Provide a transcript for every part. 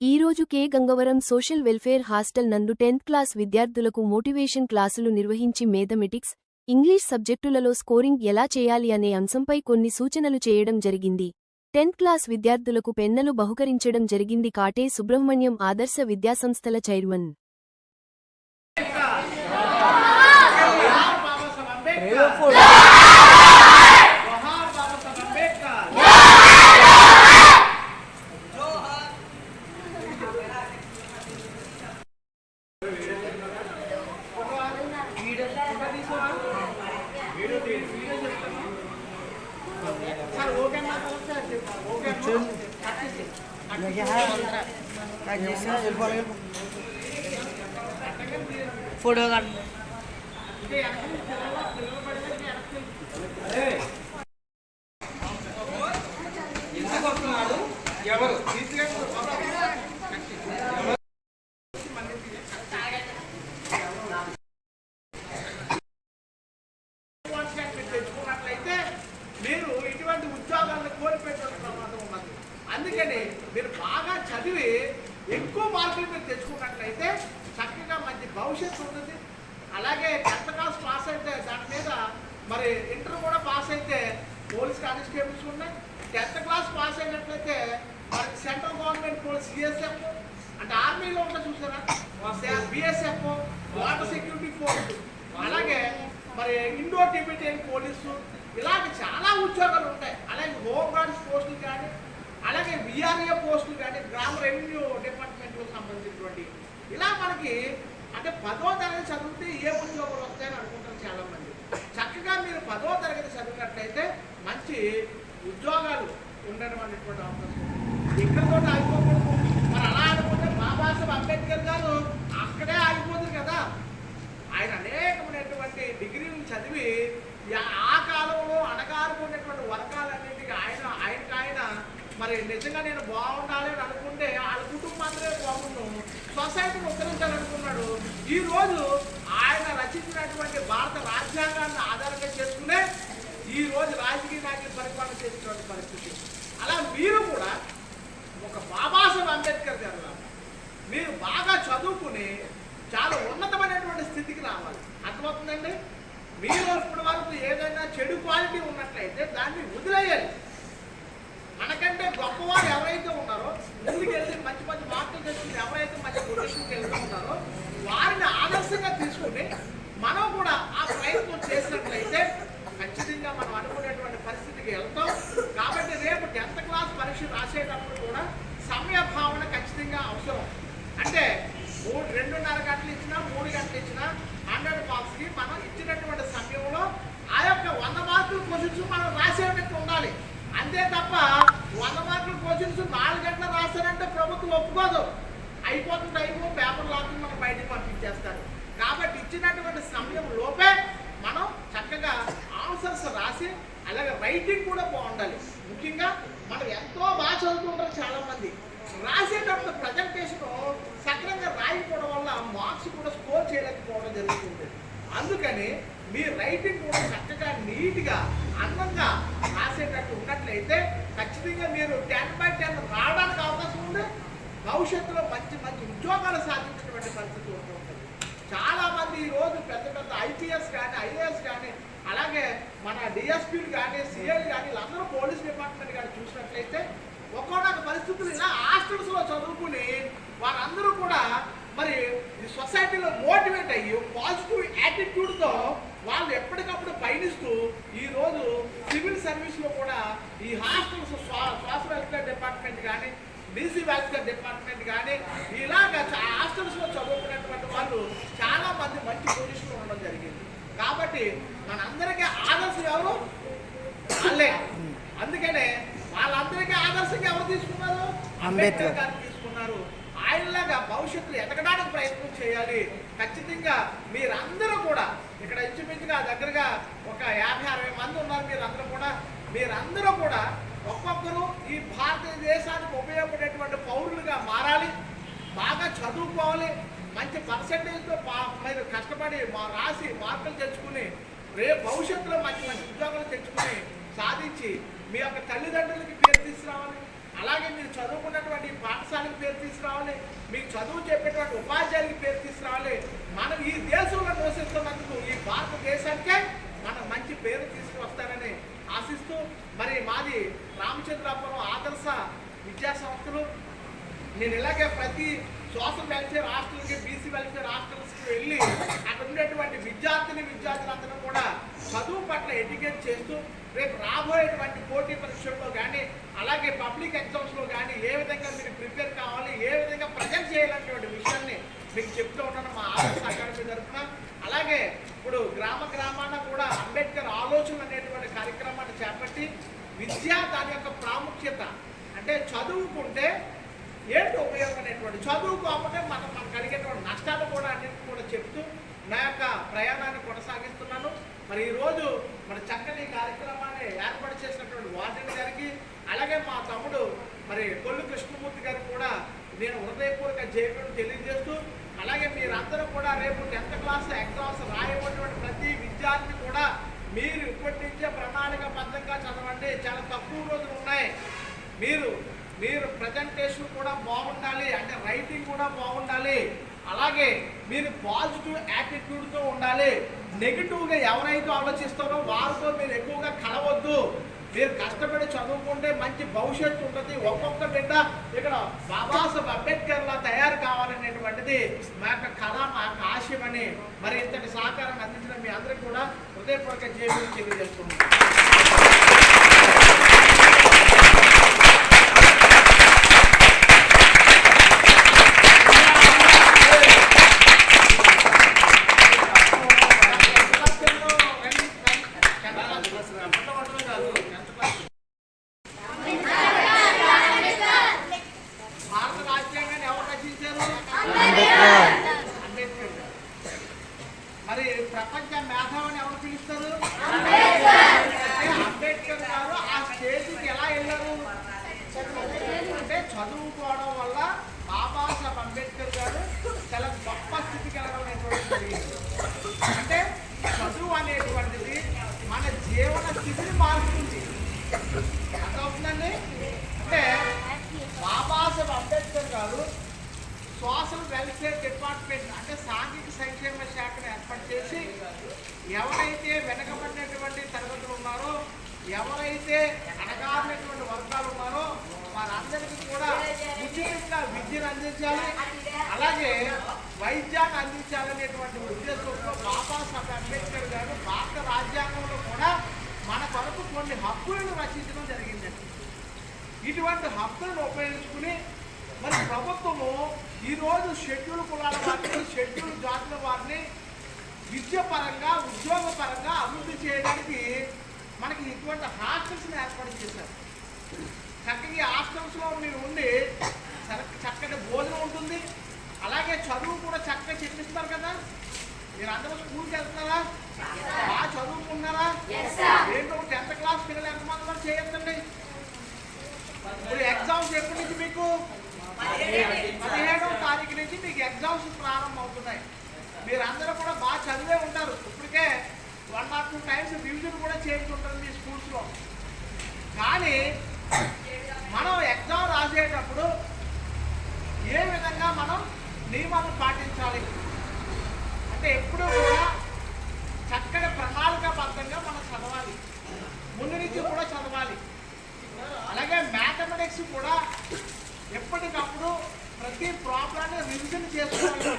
ఈరోజు K. Gangavaram social welfare hostel నందు tenth class విద్యార్థులకు మోటివేషన్ క్లాసులు నిర్వహించి మేథమెటిక్స్ ఇంగ్లీష్ సబ్జెక్టులలో స్కోరింగ్ ఎలా చేయాలి అనే అంశంపై కొన్ని సూచనలు చేయడం జరిగింది. టెన్త్ క్లాస్ విద్యార్థులకు పెన్నలు బహుకరించడం జరిగింది కాటే సుబ్రహ్మణ్యం ఆదర్శ విద్యాసంస్థల చైర్మన్. Yeah అంబేద్కర్ జోహార్ Babasaheb Ambedkar sir okay okay photo కాదు ఎందుకు వస్తున్నాడు ఎవరు తెచ్చుకున్నట్లయితే మీరు ఇటువంటి ఉద్యోగాలను కోల్పోయే ప్రమాదం ఉన్నది అందుకని మీరు బాగా చదివి ఎక్కువ మార్కులు మీరు తెచ్చుకున్నట్లయితే చక్కగా మంచి భవిష్యత్తు ఉంటుంది. అలాగే టెన్త్ క్లాస్ పాస్ అయితే దాని మీద మరి ఇంటర్ కూడా పాస్ అయితే పోలీస్ కానిస్టేబుల్స్ ఉన్నాయి. టెన్త్ క్లాస్ పాస్ అయినట్లయితే మనకి సెంట్రల్ గవర్నమెంట్ పోలీస్ సిఎస్ఎఫ్ అంటే ఆర్మీలో ఉంటా చూసారా? బిఎస్ఎఫ్ వాటర్ సెక్యూరిటీ ఫోర్స్ అలాగే మరి ఇండో టిబెటియన్ పోలీసు ఇలాగ చాలా ఉద్యోగాలు ఉంటాయి. అలాగే హోమ్ గార్డ్స్ పోస్టులు కానీ డిఆర్ఏ పోస్టులు కానీ గ్రామ రెవెన్యూ డిపార్ట్మెంట్కు సంబంధించినటువంటి ఇలా మనకి అంటే పదో తరగతి చదివితే ఏ ఉద్యోగాలు వస్తాయని అనుకుంటారు చాలా మంది చక్కగా మీరు పదో తరగతి చదివినట్లయితే మంచి ఉద్యోగాలు ఉండడం అనేటువంటి అవకాశం ఉంది. ఇక్కడతో ఆగిపోకూడదు. మరి అలా అనుకుంటే బాబాసాహెబ్ అంబేద్కర్ గారు అక్కడే ఆగిపోతుంది కదా. ఆయన అనేకమైనటువంటి డిగ్రీలు చదివి యా- ఆ కాలంలో అణగారుకున్నటువంటి వర్గాలన్నిటికీ ఆయన ఆయనకి ఆయన మరి నిజంగా నేను బాగుండాలి అని అనుకుంటే వాళ్ళ కుటుంబం మాత్రమే బాగుండు. సొసైటీని ఉత్తరించాలనుకున్నాడు. ఈరోజు ఆయన రచించినటువంటి భారత రాజ్యాంగాన్ని ఆధారంగా చేసుకునే ఈరోజు రాజకీయ నాయకులు పరిపాలన చేసినటువంటి పరిస్థితి. అలా మీరు కూడా ఒక బాబాసాహెబ్ అంబేద్కర్ గారు మీరు బాగా చదువుకుని చాలా ఉన్నతమైనటువంటి స్థితికి రావాలి. అర్థమవుతుందండి? మీరు ఇప్పటి వరకు ఏదైనా చెడు క్వాలిటీ ఉన్నట్లయితే దాన్ని వదిలేయాలి. మనకంటే గొప్పవారు ఎవరైతే ఉన్నారో ముందుకెళ్ళి మంచి మంచి మార్కులు తెచ్చుకుని ఎవరైతే మంచి పొజిషన్కి వెళ్తూ ఉన్నారో వారిని ఆదర్శంగా తీసుకుని మనం కూడా ఆ ప్రయత్నం చేసినట్లయితే ఖచ్చితంగా మనం అనుకునేటువంటి పరిస్థితికి వెళ్తాం. కాబట్టి రేపు టెన్త్ క్లాస్ పరీక్ష రాసేటప్పుడు కూడా సమయ భావన ఖచ్చితంగా అవసరం. అంటే మూడు రెండున్నర గంటలు ఇచ్చినా మూడు గంటలు ఇచ్చినా ఇచ్చినటువంటి సమయం లోపే మనం చక్కగా ఆన్సర్స్ రాసి అలాగే రైటింగ్ కూడా బాగుండాలి. ముఖ్యంగా మనం ఎంతో బాగా చదువుతుంటారు చాలామంది. రాసేటప్పుడు ప్రజెంటేషన్ సక్రంగా రాయకపోవడం వల్ల మార్క్స్ కూడా స్కోర్ చేయలేకపోవడం జరుగుతుంది. అందుకని మీ రైటింగ్ కూడా చక్కగా నీట్గా అందంగా రాసేటట్టు ఉన్నట్లయితే ఖచ్చితంగా మీరు టెన్ బై టెన్ రావడానికి అవకాశం ఉంది. భవిష్యత్తులో మంచి మంచి ఉద్యోగాలు సాధించినటువంటి పరిస్థితి ఉంటుంది చాలా మంది ఈ రోజు పెద్ద పెద్ద ఐపీఎస్ కానీ ఐఏఎస్ కానీ అలాగే మన డిఎస్పీలు కానీ సిఐలు కానీ వీళ్ళందరూ పోలీస్ డిపార్ట్మెంట్ కానీ చూసినట్లయితే ఒక్కొక్క పరిస్థితులు ఇలా హాస్టల్స్లో చదువుకుని వారందరూ కూడా మరి ఈ సొసైటీలో మోటివేట్ అయ్యి పాజిటివ్ యాటిట్యూడ్తో వాళ్ళు ఎప్పటికప్పుడు పయనిస్తూ ఈ రోజు సివిల్ సర్వీస్లో కూడా ఈ హాస్టల్స్ సోషల్ వెల్ఫేర్ డిపార్ట్మెంట్ కానీ బీసీ వెల్ఫేర్ డిపార్ట్మెంట్ కానీ ఇలాగ హాస్టల్స్లో చదువుకునే వాళ్ళు చాలా మంది మంచి పొజిషన్ ఉండడం జరిగింది. కాబట్టి మనందరికీ ఆదర్శం ఎవరు? వాళ్ళే. అందుకనే వాళ్ళందరికీ ఆదర్శంగా ఎవరు తీసుకున్నారు? అంబేద్కర్. గారు తీసుకున్నారు. ఆయనలాగా భవిష్యత్తులో ఎదగడానికి ప్రయత్నం చేయాలి. ఖచ్చితంగా మీరందరూ కూడా ఇక్కడ ఇంచుమించుగా దగ్గరగా ఒక యాభై అరవై మంది ఉన్నారు మీరందరూ కూడా. మీరందరూ కూడా ఒక్కొక్కరు ఈ భారతదేశానికి ఉపయోగపడేటువంటి పౌరులుగా మారాలి. బాగా చదువుకోవాలి. మంచి పర్సంటేజ్తో మీరు కష్టపడి మా రాసి మార్కులు తెచ్చుకుని రేపు భవిష్యత్తులో మంచి మంచి ఉద్యోగాలు తెచ్చుకుని సాధించి మీ యొక్క తల్లిదండ్రులకి పేరు తీసుకురావాలి. అలాగే మీరు చదువుకున్నటువంటి పాఠశాలకు పేరు తీసుకురావాలి. మీకు చదువు చెప్పేటువంటి ఉపాధ్యాయులకి పేరు తీసుకురావాలి. మనం ఈ దేశంలో నివసిస్తున్నందుకు ఈ భారతదేశానికే మనం మంచి పేరు తీసుకువస్తారని ఆశిస్తూ మరి మాది రామచంద్రాపురం ఆదర్శ విద్యా సంస్థలు నేను ఇలాగే ప్రతి సోషల్ వెల్ఫేర్ హాస్టల్కి బీసీ వెల్ఫేర్ హాస్టల్స్కి వెళ్ళి అక్కడ ఉండేటువంటి విద్యార్థిని విద్యార్థులందరూ కూడా చదువు పట్ల ఎడ్యుకేట్ చేస్తూ రేపు రాబోయేటువంటి పోటీ పరీక్షల్లో కానీ అలాగే పబ్లిక్ ఎగ్జామ్స్లో కానీ ఏ విధంగా మీరు ప్రిపేర్ కావాలి ఏ విధంగా ప్రజెంట్ చేయాలనేటువంటి విషయాన్ని మీకు చెప్తూ ఉంటాను మా ఆదర్శ అకాడమీ తరఫున. అలాగే ఇప్పుడు గ్రామ గ్రామాన కూడా అంబేద్కర్ ఆలోచన అనేటువంటి కార్యక్రమాన్ని చేపట్టి విద్య దాని యొక్క ప్రాముఖ్యత అంటే చదువుకుంటే ఏంటి ఉపయోగం అనేటువంటి చదువుకోకపోతే మనం మనకు కలిగేటువంటి నష్టాలు కూడా అన్నింటి కూడా చెప్తూ నా యొక్క ప్రయాణాన్ని కొనసాగిస్తున్నాను. మరి ఈరోజు మన చక్కని కార్యక్రమాన్ని ఏర్పాటు చేసినటువంటి వార్డెన్ గారికి అలాగే మా తమ్ముడు మరి కొల్లు కృష్ణమూర్తి గారికి కూడా నేను హృదయపూర్వక జయకుడు తెలియజేస్తూ అలాగే మీరందరూ కూడా రేపు టెన్త్ క్లాస్ ఎగ్జామ్స్ రాయబడినటువంటి ప్రతి విద్యార్థి కూడా మీరు ఇప్పటి నుంచే ప్రణాళికబద్ధంగా చదవండి. చాలా తక్కువ రోజులు ఉన్నాయి. మీరు మీరు ప్రజెంటేషన్ కూడా బాగుండాలి అంటే రైటింగ్ కూడా బాగుండాలి. అలాగే మీరు పాజిటివ్ యాటిట్యూడ్తో ఉండాలి. నెగిటివ్గా ఎవరైతే ఆలోచిస్తారో వారితో మీరు ఎక్కువగా కలవద్దు. మీరు కష్టపడి చదువుకుంటే మంచి భవిష్యత్తు ఉంటుంది. ఒక్కొక్క బిడ్డ ఇక్కడ బాబాసాహెబ్ అంబేద్కర్లా తయారు కావాలనేటువంటిది మా యొక్క కళ మా యొక్క ఆశయమని మరి ఇంతటి సహకారాన్ని అందించిన మీ అందరికీ కూడా హృదయపూర్వక జీవితం తెలియజేస్తున్నాను భారత రాజ్యాంగాన్ని ఎవరు రచించారు అంబేద్కర్ అంబేద్కర్ గారు. మరి ప్రపంచ మేధావిని ఎవరు పిలుస్తారు అంటే అంబేద్కర్ గారు ఆ స్టేజ్కి ఎలా వెళ్ళారు అంటే చదువుకోవడం వల్ల బాబాసాహెబ్ అంబేద్కర్ గారు చాలా గొప్ప స్థితికి వెళ్ళడం అంటే చదువు అనేటువంటిది మన జీవన స్థితిని మారుతుంది అర్థమవుతుందండి? అంటే బాబాసాహెబ్ అంబేద్కర్ గారు సోషల్ వెల్ఫేర్ డిపార్ట్మెంట్ అంటే సాంఘిక సంక్షేమ శాఖను ఏర్పాటు చేసి ఎవరైతే వెనకబడినటువంటి తరగతులు ఉన్నారో ఎవరైతే అణగారినటువంటి వర్గాలు ఉన్నారో వారందరికీ కూడా ఉచితంగా విద్యను అందించాలి. అలాగే వైద్యాన్ని అందించాలనేటువంటి ఉద్దేశంతో బాబాసాహెబ్ అంబేద్కర్ గారు భారత రాజ్యాంగంలో కూడా మన కొరకు కొన్ని హక్కులను రచించడం జరిగిందండి ఇటువంటి హక్కులను ఉపయోగించుకుని మరి ప్రభుత్వము ఈరోజు షెడ్యూల్ కులాల వారిని షెడ్యూల్ జాతుల వారిని విద్య పరంగా ఉద్యోగ పరంగా అభివృద్ధి చేయడానికి మనకి ఇటువంటి హాస్టల్స్ని ఏర్పాటు చేశారు. చక్కగా హాస్టల్స్లో మీరు ఉండి చక్క- చక్కటి భోజనం ఉంటుంది. అలాగే చదువు కూడా చక్కగా చెప్పిస్తారు కదా. మీరు అందరూ స్కూల్కి వెళ్తున్నారా? బాగా చదువుకున్నారా ఏంటో టెన్త్ క్లాస్ పిల్లలు ఎంతమంది ఉన్నారు చేయొద్దండి ఇప్పుడు ఎగ్జామ్స్ ఎప్పటి నుంచి మీకు? పదిహేడవ తారీఖు నుంచి మీకు ఎగ్జామ్స్ ప్రారంభం అవుతున్నాయి మీరు అందరూ కూడా బాగా చదివే ఉంటారు. ఇప్పటికే one or two times revision కూడా చేయించి ఉంటారు మీ స్కూల్స్లో కానీ మనం ఎగ్జామ్ రాసేటప్పుడు ఏ విధంగా మనం నియమాలు పాటించాలి? అంటే ఎప్పుడూ కూడా చక్కటి ప్రణాళికాబద్ధంగా మనం చదవాలి. ముందు నుంచి కూడా చదవాలి. అలాగే మ్యాథమెటిక్స్ కూడా ఎప్పటికప్పుడు ప్రతి ప్రాబ్లాన్ని రివిజన్ చేసుకోవాలి.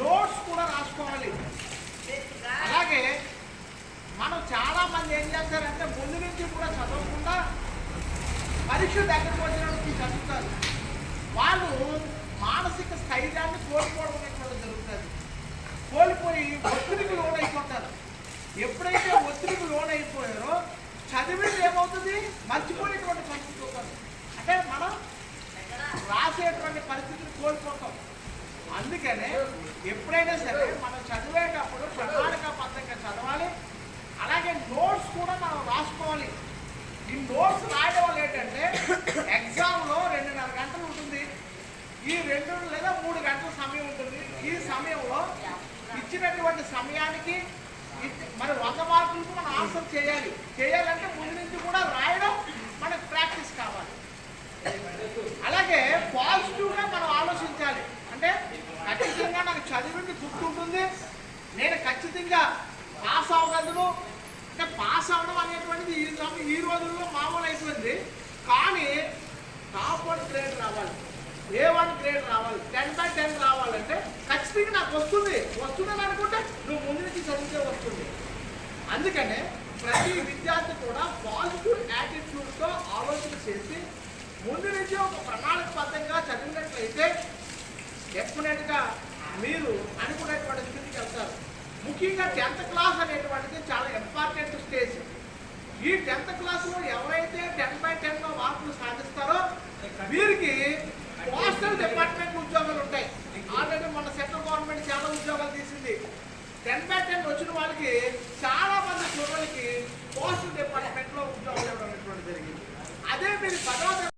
నోట్స్ కూడా రాసుకోవాలి. అలాగే మనం చాలా మంది ఏం చేస్తారంటే ముందు నుంచి కూడా చదవాలి పరీక్ష దగ్గరకు వచ్చినప్పుడు చదువుతారు. వాళ్ళు మానసిక స్థైర్యాన్ని కోల్పోవడం అనేటువంటి జరుగుతుంది. కోల్పోయి ఒత్తిడికి లోనైపోతారు. ఎప్పుడైతే ఒత్తిడికి లోనైపోయారో చదివేది ఏమవుతుంది? మర్చిపోయేటువంటి పరిస్థితి అవుతుంది అంటే మనం రాసేటువంటి పరిస్థితిని కోల్పోతాం. అందుకనే ఎప్పుడైనా సరే మనం చదివేటప్పుడు ప్రణాళికాబద్ధంగా చదవాలి అలాగే నోట్స్ కూడా మనం రాసుకోవాలి ఈ నోట్స్ రాయడం వల్ల ఏంటంటే ఎగ్జామ్లో రెండున్నర గంటలు ఉంటుంది ఈ రెండు లేదా మూడు గంటల సమయం ఉంటుంది ఈ సమయంలో ఇచ్చినటువంటి సమయానికి ఇచ్చి- మరి వంద మార్కులకు మనం ఆన్సర్ చేయాలి చేయాలంటే ముందు నుంచి కూడా రాయడం మనకు ప్రాక్టీస్ కావాలి అలాగే పాజిటివ్గా మనం ఆలోచించాలి అంటే ఖచ్చితంగా నాకు చదివింది గుర్తుంటుంది నేను ఖచ్చితంగా పాస్ అవ్వగలరు. అంటే పాస్ అవ్వడం అనేటువంటిది ఈ ఈ రోజుల్లో మామూలు అయిపోయింది. కానీ టాప్ వన్ గ్రేడ్ రావాలి. ఏ వన్ గ్రేడ్ రావాలి. టెన్ బై టెన్ రావాలంటే ఖచ్చితంగా నాకు వస్తుంది. వస్తుందని అనుకుంటే నువ్వు ముందు నుంచి చదివితే వస్తుంది. అందుకనే ప్రతి విద్యార్థి కూడా పాజిటివ్ యాటిట్యూడ్తో ఆలోచన చేసి ముందు నుంచి ఒక ప్రణాళికబద్ధంగా చదివినట్లయితే డెఫినెట్గా మీరు అనుకునేటువంటి స్థితికి వెళ్తారు. ముఖ్యంగా టెన్త్ క్లాస్ అనేటువంటిది చాలా